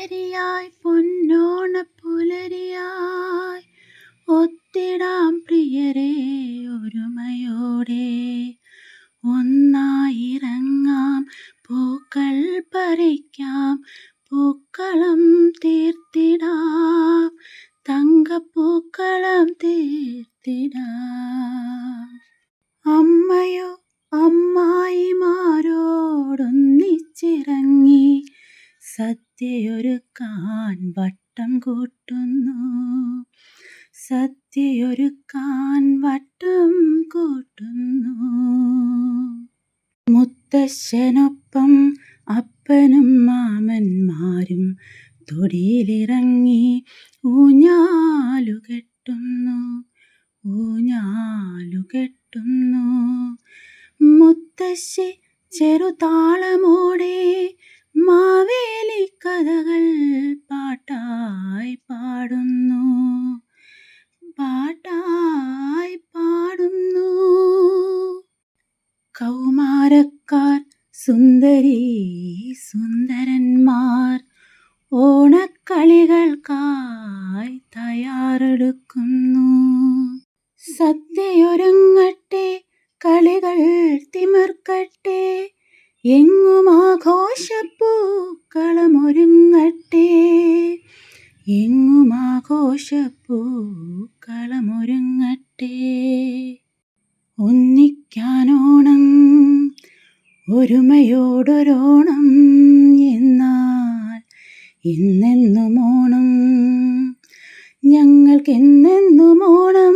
പുലരിയായി പൊന്നോണ പുലരിയായി. ഒത്തിടാം പ്രിയരെ ഒരുമയോടെ. ഒന്നായിറങ്ങാം പൂക്കൾ പറിക്കാം പൂക്കളം തീർത്തിടാം. തങ്കപ്പൂക്കളം തീർത്തിടാം. സദ്യയൊരുക്കാൻ വട്ടം കൂട്ടുന്നു. സദ്യയൊരുക്കാൻ വട്ടം കൂട്ടുന്നു. മുത്തശ്ശനൊപ്പം അപ്പനും മാമന്മാരും തൊടിയിലിറങ്ങി ഊഞ്ഞാലു കെട്ടുന്നു ഊഞ്ഞാലു കെട്ടുന്നു മുത്തശ്ശി ചെറുതാളമോടെ മാവേലി കഥകൾ പാട്ടായി പാടുന്നു. പാട്ടായി പാടുന്നു. കൗമാരക്കാർ സുന്ദരി സുന്ദരന്മാർ ഓണക്കളികൾക്കായി തയ്യാറെടുക്കുന്നു. സദ്യയൊരുങ്ങട്ടെ കളികൾ തിമിർക്കട്ടെ എങ്ങും ആഘോഷപ്പൂക്കളമൊരുങ്ങട്ടെ എങ്ങും ആഘോഷപ്പൂക്കളമൊരുങ്ങട്ടെ. ഒന്നിക്കാനോണം ഒരുമയോടൊരോണം എന്നാൽ ഇന്നെന്നും ഓണം ഞങ്ങൾക്കെന്നെന്നും ഓണം